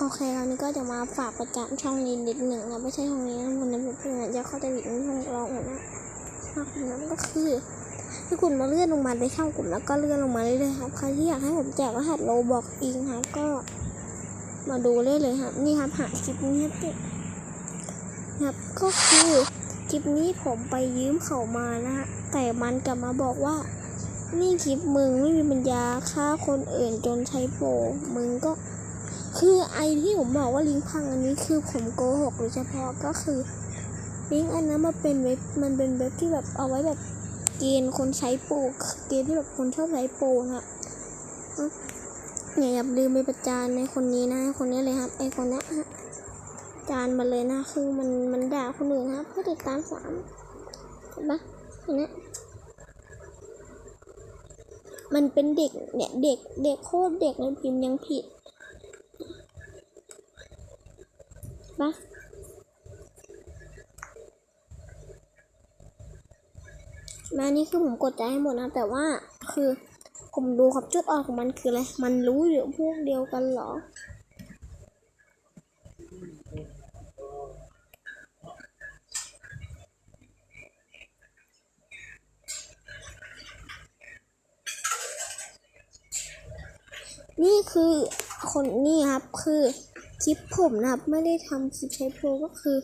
โอเคคราวนี้ก็จะมาฝากประจำช่องนี้นิดหนึ่งนะไม่ใช่ช่องนี้นะมันเป็นเพื่อนจะเข้าใจผิดในช่องเราหมดนะมากนั้นก็คือให้คุณมาเลื่อนลงมาในช่องกลุ่มแล้วก็เลื่อนลงมาเรื่อยๆครับใครที่อยากให้ผมแจกรหัสโลบอกอิงครับก็มาดูได้เลยครับ นี่ครับหาคลิปนี้ครับครับก็คือคลิปนี้ผมไปยืมเขามานะฮะแต่มันกลับมาบอกว่า นี่คลิปมึงไม่มีปัญญาฆ่าคนอื่นจนใช้โปมึงก็ คือไอที่ผมบอกว่าลิงก์พังอันนี้คือผมโกหกโดยเฉพาะก็คือลิงก์อันนั้นมันเป็นเว็บมันเป็นเว็บที่แบบเอาไว้แบบเกณฑ์คนใช้โปรเกณฑ์ที่แบบคนชอบใช้โปรนะอย่าอย่าลืมไปประจานในคนนี้นะ คนนี้เลยครับไอคนนี้ฮะจานมาเลยนะคือมันมันด่าคนอื่นครับเพื่อติดตามสามเห็นปะคนนี้มันเป็นเด็กเนี่ยเด็กเด็กโคตรเด็กเลยพิมพ์ยังผิด ปะมานี่คือผมกดใจให้หมดนะ แต่ว่าคือผมดูครับจุดอ่อนของมันคืออะไร มันรู้อยู่พวกเดียวกันเหรอนี่คือคนนี่ครับคือ คลิปผมนะครับไม่ได้ทำคลิปใช้โปรก็คือ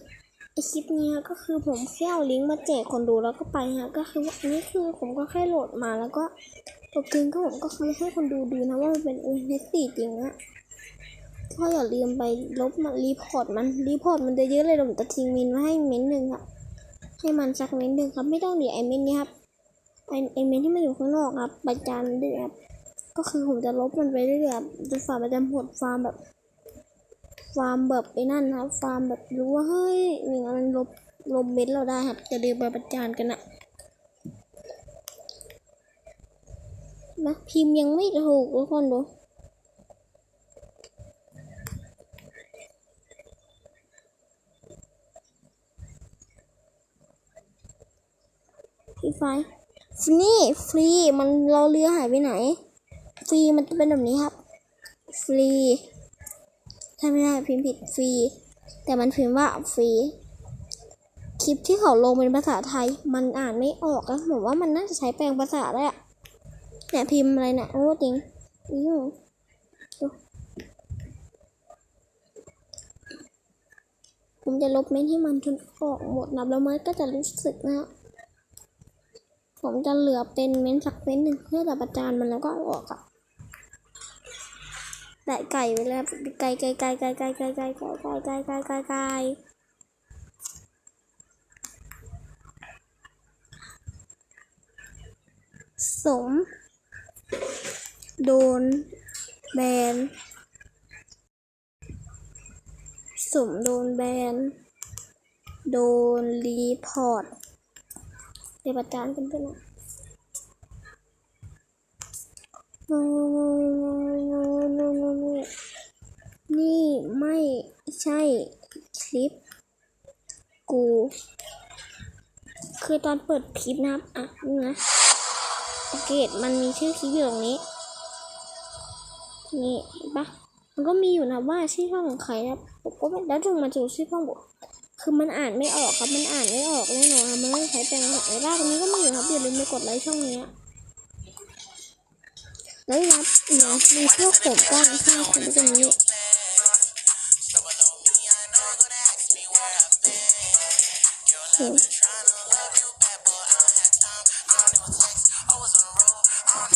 ไอคลิปนี้ก็คือผมแค่เอาลิงก์มาแจกคนดูแล้วก็ไปฮะก็คือว่าอันนี้คือผมก็แค่โหลดมาแล้วก็ตัวจริงก็ผมก็เคยให้คนดูดูนะว่ามันเป็นเอเนสีจริงอะก็อย่าลืมไปลบมันรีพอร์ตมันรีพอร์ตมันจะเยอะเลยเดี๋ยวผมจะทิ้งมินไว้ให้เม้นหนึ่งครับให้มันสักเม้นหนึ่งครับไม่ต้องเดี๋ยวไอเม้นนี้ครับไอไอเม้นที่มันอยู่ข้างนอกครับประจานด้วยครับก็คือผมจะลบมันไปเรื่อยๆจนฝ่ามันจะหมดฟาร์มแบบ ฟาร์มแบบไอ้นั่นนะครับ ฟาร์มแบบรู้ว่าเฮ้ยอย่างนั้นมันลบลบเม็ดเราได้ครับจะเรียนไปประจานกันอะนะพิมพ์ยังไม่ถูกทุกคนดูฟรีไฟนี่ฟรีมันรอเรือหายไปไหน ฟรีมันจะเป็นแบบนี้ครับ ฟรี ถ้าไม่ได้พิมพ์ผิดฟรี แต่มันพิมพ์ว่าฟรี คลิปที่เขาลงเป็นภาษาไทย มันอ่านไม่ออกนะผมว่ามันน่าจะใช้แปลงภาษาได้อะเนี่ยพิมพ์อะไรเนี่ยโอ้จริงอือผมจะลบเม้นที่มันจนออกหมดนะแล้วมันก็จะรู้สึกนะ ผมจะเหลือเป็นเม้นสักเม้นหนึ่งเพื่อจะประจานมันแล้วก็อออกอะ แต่ไก่ไปแล้วไก่ไก่ไก่ไก่ไก่ไก่ไก่ไก่ไก่ไก่ไก่ไก่ไก่สม โดน แบน สมโดนแบน โดน รีพอร์ตเดี๋ยวประจานกันไปนะนี่ไม่ใช่คลิป กู คือตอนเปิดคลิปนะครับ อะนี่นะโอเคมันมีชื่อคลิปอยู่ตรงนี้ นี่เห็นปะมันก็มีอยู่นะว่าชื่อช่องของใครนะผมก็แล้วถึงมาดูชื่อช่องผมคือมันอ่านไม่ออกครับ มันอ่านไม่ออกแน่นอนครับมันไม่ใช้แปลงภาษาไอ้าตรงนี้ก็มีอยู่ครับอย่าลืมไปกดไลค์ช่องนี้แล้วนับเนาะมีพวกผมก้อนข้างคนตรงนี้ โห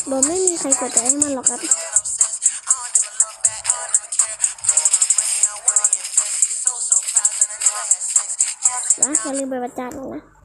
โดยไม่มีใครกดใจให้มันหรอกครับนะอย่าลืมไปประจานมันนะ